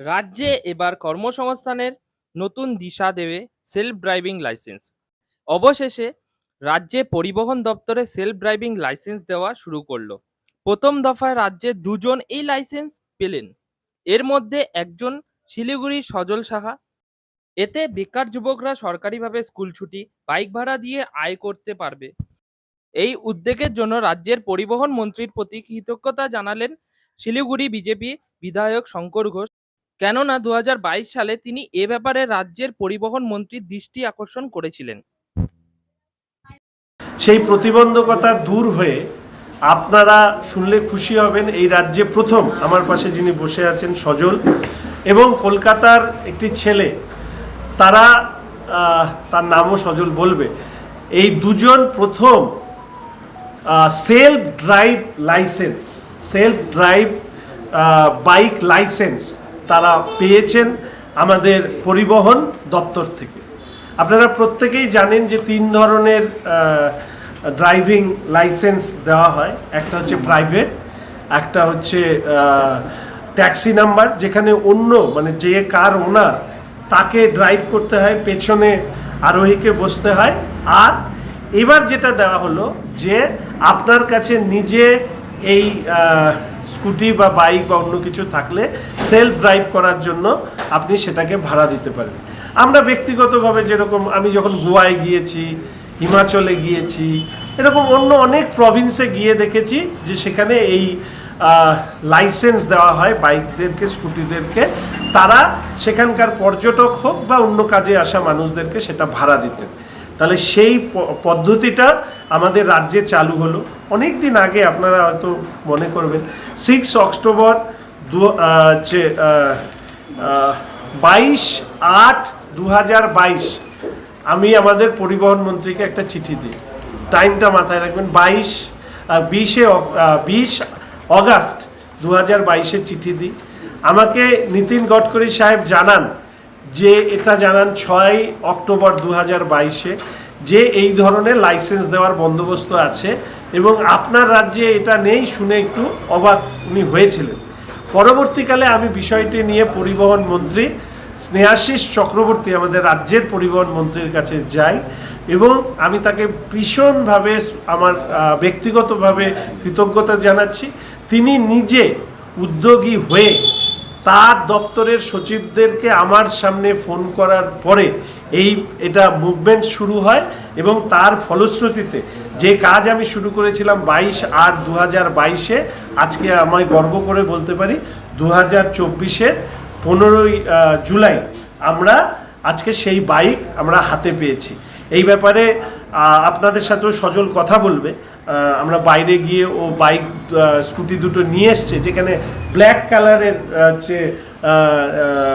রাজ্যে এবার কর্মসংস্থানের নতুন দিশা দেবে সেলফ ড্রাইভিং লাইসেন্স অবশেষে রাজ্যে পরিবহন দপ্তরে সেলফ ড্রাইভিং লাইসেন্স দেওয়া শুরু করল। প্রথম দফায় রাজ্যে দুজন এই লাইসেন্স পেলেন। এর মধ্যে একজন শিলিগুড়ির সজল সাহা। এতে বেকার যুবকরা সরকারিভাবে স্কুল ছুটি বাইক ভাড়া দিয়ে আয় করতে পারবে। এই উদ্যোগের জন্য রাজ্যের পরিবহন মন্ত্রীর প্রতি কৃতজ্ঞতা জানালেন শিলিগুড়ি বিজেপি বিধায়ক শঙ্কর ঘোষ। কেননা দু হাজার বাইশ সালে তিনি এ ব্যাপারে রাজ্যের পরিবহন মন্ত্রীর দৃষ্টি আকর্ষণ করেছিলেন। সেই প্রতিবন্ধকতা দূর হয়ে আপনারা শুনলে খুশি হবেন এই রাজ্যে প্রথম আমার পাশে যিনি বসে আছেন সজল এবং কলকাতার একটি ছেলে, তারা তার নামও সজল বলবে, এই দুজন প্রথম self drive licence self drive bike licence তারা পেয়েছেন আমাদের পরিবহন দপ্তর থেকে। আপনারা প্রত্যেকেই জানেন যে তিন ধরনের ড্রাইভিং লাইসেন্স দেওয়া হয়। একটা হচ্ছে প্রাইভেট একটা হচ্ছে ট্যাক্সি নাম্বার যেখানে অন্য মানে যে কার ওনার তাকে ড্রাইভ করতে হয় পেছনে আরোহীকে বসতে হয়। আর এবার যেটা দেওয়া হলো যে আপনার কাছে নিজে এই স্কুটি বা বাইক বা অন্য কিছু থাকলে সেলফ ড্রাইভ করার জন্য আপনি সেটাকে ভাড়া দিতে পারেন আমরা ব্যক্তিগতভাবে যেরকম আমি যখন গোয়ায় গিয়েছি, হিমাচলে গিয়েছি, এরকম অন্য অনেক প্রভিন্সে গিয়ে দেখেছি যে সেখানে এই লাইসেন্স দেওয়া হয় বাইকদেরকে, স্কুটিদেরকে। তারা সেখানকার পর্যটক হোক বা অন্য কাজে আসা মানুষদেরকে সেটা ভাড়া দিতেন। তাহলে সেই পদ্ধতিটা আমাদের রাজ্যে চালু হলো। অনেক দিন আগে আপনারা হয়তো মনে করবেন সিক্স অক্টোবর দু বাইশ আট দু আমি আমাদের পরিবহন মন্ত্রীকে একটা চিঠি দিই। টাইমটা মাথায় রাখবেন, বাইশ বিশে বিশ অগাস্ট দু হাজার চিঠি দিই। আমাকে নীতিন গডকরি সাহেব জানান যে এটা জানান ছয় অক্টোবর দু বাইশে, যে এই ধরনের লাইসেন্স দেওয়ার বন্দোবস্ত আছে এবং আপনার রাজ্যে এটা নেই শুনে একটু অবাক উনি হয়েছিলেন। পরবর্তীকালে আমি বিষয়টি নিয়ে পরিবহন মন্ত্রী স্নেহাশিস চক্রবর্তী আমাদের রাজ্যের পরিবহন মন্ত্রীর কাছে যাই এবং আমি তাকে ভীষণভাবে আমার ব্যক্তিগতভাবে কৃতজ্ঞতা জানাচ্ছি। তিনি নিজে উদ্যোগী হয়ে তার দপ্তরের সচিবদেরকে আমার সামনে ফোন করার পরে এই, এটা মুভমেন্ট শুরু হয় এবং তার ফলশ্রুতিতে যে কাজ আমি শুরু করেছিলাম বাইশ আট দু হাজার বাইশে, আজকে আমায় গর্ব করে বলতে পারি দু হাজার চব্বিশের পনেরোই জুলাই আমরা আজকে সেই বাইক আমরা হাতে পেয়েছি। এই ব্যাপারে আপনাদের সাথেও সজল কথা বলবে। আমরা বাইরে গিয়ে ও বাইক স্কুটি দুটো নিয়ে এসছে, যেখানে ব্ল্যাক কালারের হচ্ছে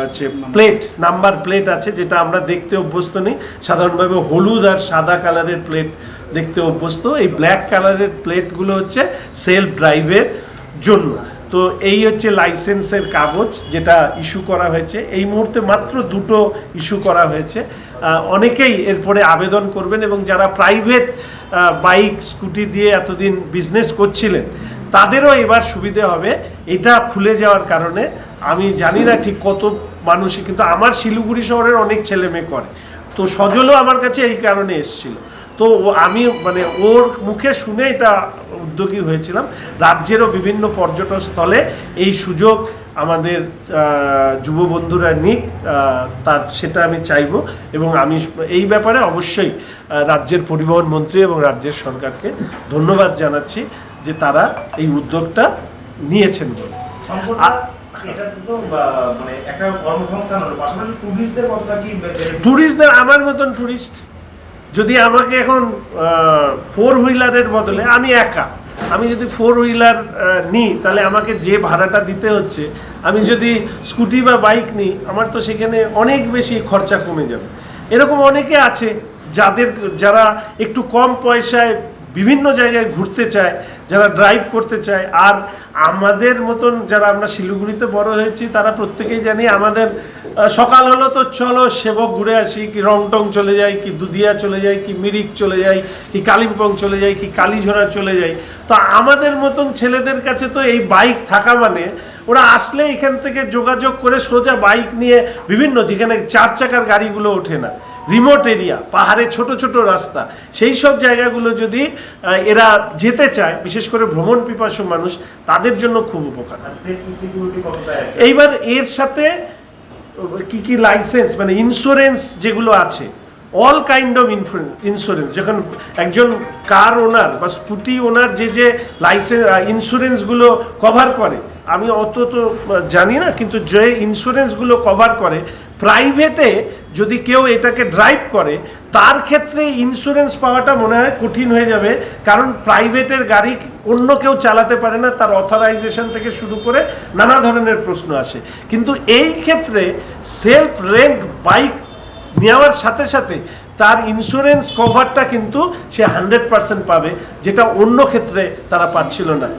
হচ্ছে প্লেট, নাম্বার প্লেট আছে, যেটা আমরা দেখতে অভ্যস্ত নেই। সাধারণভাবে হলুদ আর সাদা কালারের প্লেট দেখতে অভ্যস্ত। এই ব্ল্যাক কালারের প্লেটগুলো হচ্ছে সেলফ ড্রাইভের জন্য। তো এই হচ্ছে লাইসেন্সের কাগজ যেটা ইস্যু করা হয়েছে। এই মুহূর্তে মাত্র দুটো ইস্যু করা হয়েছে। অনেকেই এরপরে আবেদন করবেন এবং যারা প্রাইভেট বাইক, স্কুটি দিয়ে এতদিন বিজনেস করছিলেন, তাদেরও এবার সুবিধে হবে। এটা খুলে যাওয়ার কারণে আমি জানি না ঠিক কত মানুষই কিন্তু আমার শিলিগুড়ি শহরের অনেক ছেলে মেয়ে করে। তো সজলও আমার কাছে এই কারণে এসেছিল। তো আমি মানে ওর মুখে শুনে এটা উদ্যোগী হয়েছিলাম। রাজ্যেরও বিভিন্ন পর্যটন স্থলে এই সুযোগ আমাদের যুব বন্ধুরা নিক তার সেটা আমি চাইব এবং আমি এই ব্যাপারে অবশ্যই রাজ্যের পরিবহন মন্ত্রী এবং রাজ্যের সরকারকে ধন্যবাদ জানাচ্ছি যে তারা এই উদ্যোগটা নিয়েছেন বলে। মানে টুরিস্টদের benefit? ট্যুরিস্টদের আমার মতন ট্যুরিস্ট যদি আমাকে এখন ফোর হুইলারের বদলে আমি একা, আমি যদি ফোর হুইলার নিই, তাহলে আমাকে যে ভাড়াটা দিতে হচ্ছে, আমি যদি স্কুটি বা বাইক নিই, আমার তো সেখানে অনেক বেশি খরচা কমে যাবে। এরকম অনেকে আছে যাদের, যারা একটু কম পয়সায় বিভিন্ন জায়গায় ঘুরতে চায়, যারা ড্রাইভ করতে চায়। আর আমাদের মতন যারা আমরা শিলিগুড়িতে বড় হয়েছি, তারা প্রত্যেকেই জানি আমাদের সকাল হলো তো চলো সেবক ঘুরে আসি, কি রংটং চলে যাই, কি দুধিয়া চলে যাই, কি মিরিক চলে যাই, কি কালিম্পং চলে যাই, কি কালীঝোড়া চলে যাই। তো আমাদের মতন ছেলেদের কাছে তো এই বাইক থাকা মানে ওরা আসলে এখান থেকে যোগাযোগ করে সোজা বাইক নিয়ে বিভিন্ন, যেখানে চার চাকার গাড়িগুলো ওঠে না। রিমোট এরিয়া পাহাড়ে ছোট ছোট রাস্তা সেই সব জায়গাগুলো যদি এরা যেতে চায় বিশেষ করে ভ্রমণ পিপাসু মানুষ তাদের জন্য খুব উপকার? এইবার এর সাথে কি কি লাইসেন্স মানে ইন্স্যুরেন্স যেগুলো আছে অল কাইন্ড অফ ইন্স্যুরেন্স যখন একজন কার ওনার বা স্কুটি ওনার যে যে লাইসেন্স ইন্স্যুরেন্সগুলো কভার করে আমি অত তো জানি না কিন্তু যে ইন্স্যুরেন্সগুলো কভার করে প্রাইভেটে যদি কেউ এটাকে ড্রাইভ করে, তার ক্ষেত্রে ইন্স্যুরেন্স পাওয়াটা মনে হয় কঠিন হয়ে যাবে। কারণ প্রাইভেটের গাড়ি অন্য কেউ চালাতে পারে না, তার অথরাইজেশন থেকে শুরু করে নানা ধরনের প্রশ্ন আসে। কিন্তু এই ক্ষেত্রে সেলফ রেন্ট বাইক নেওয়ার সাথে সাথে তার ইন্স্যুরেন্স কভারটা কিন্তু সে হান্ড্রেড পাবে, যেটা অন্য ক্ষেত্রে তারা পাচ্ছিল না।